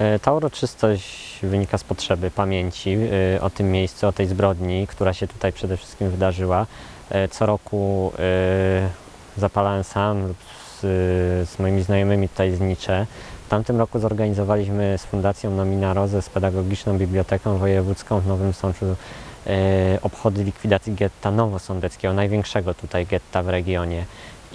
E, Ta uroczystość wynika z potrzeby pamięci e, o tym miejscu, o tej zbrodni, która się tutaj przede wszystkim wydarzyła. E, Co roku zapalałem sam lub z, z moimi znajomymi tutaj z Nicze. W tamtym roku zorganizowaliśmy z Fundacją Nomina Rozę, z Pedagogiczną Biblioteką Wojewódzką w Nowym Sączu obchody likwidacji getta nowosądeckiego, największego tutaj getta w regionie.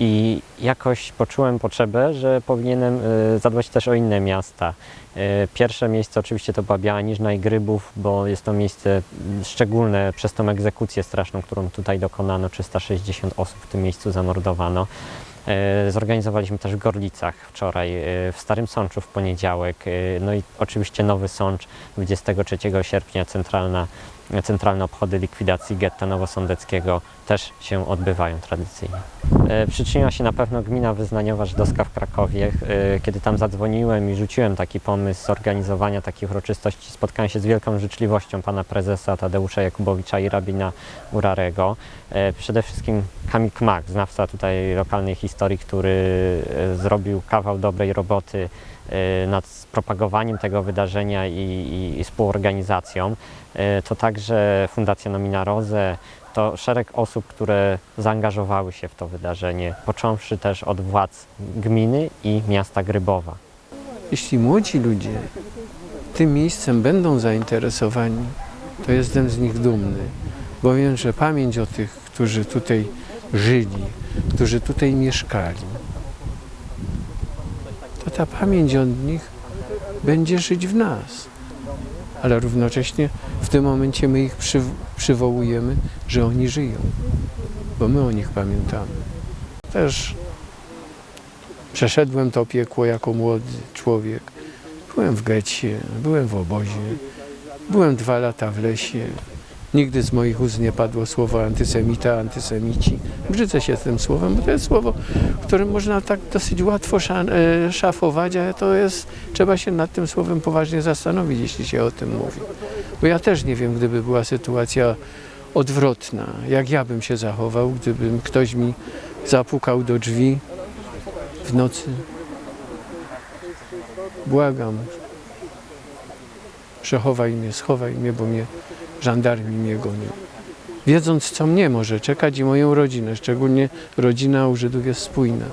I jakoś poczułem potrzebę, że powinienem e, zadbać też o inne miasta. E, Pierwsze miejsce oczywiście to była Białaniżna i Grybów, bo jest to miejsce mm, szczególne przez tą egzekucję straszną, którą tutaj dokonano. 360 osób w tym miejscu zamordowano. E, Zorganizowaliśmy też w Gorlicach wczoraj, w Starym Sączu w poniedziałek, no i oczywiście Nowy Sącz 23 sierpnia centralna, centralne obchody likwidacji getta nowosądeckiego też się odbywają tradycyjnie. E, Przyczyniła się na pewno gmina wyznaniowa żydowska w Krakowie. E, Kiedy tam zadzwoniłem i rzuciłem taki pomysł zorganizowania takich uroczystości, spotkałem się z wielką życzliwością pana prezesa Tadeusza Jakubowicza i rabina Urarego. E, Przede wszystkim Kamil Kmak, znawca tutaj lokalnej historii, który zrobił kawał dobrej roboty nad propagowaniem tego wydarzenia i, i, i współorganizacją. To także Fundacja Nomina Roze, to szereg osób, które zaangażowały się w to wydarzenie, począwszy też od władz gminy i miasta Grybowa. Jeśli młodzi ludzie tym miejscem będą zainteresowani, to jestem z nich dumny, bo wiem, że pamięć o tych, którzy tutaj żyli, którzy tutaj mieszkali, to ta pamięć o nich będzie żyć w nas. Ale równocześnie w tym momencie my ich przyw- przywołujemy, że oni żyją, bo my o nich pamiętamy. Też przeszedłem to piekło jako młody człowiek. Byłem w getcie, byłem w obozie, byłem dwa lata w lesie. Nigdy z moich ust nie padło słowo antysemita, antysemici. Brzydzę się tym słowem, bo to jest słowo, którym można tak dosyć łatwo e, szafować, a to jest, trzeba się nad tym słowem poważnie zastanowić, jeśli się o tym mówi. Bo ja też nie wiem, gdyby była sytuacja odwrotna, jak ja bym się zachował, gdybym ktoś mi zapukał do drzwi w nocy. Błagam, przechowaj mnie, schowaj mnie, bo mnie żandarmi mnie gonią. Wiedząc, co mnie może czekać i moją rodzinę, szczególnie rodzina u Żydów jest spójna.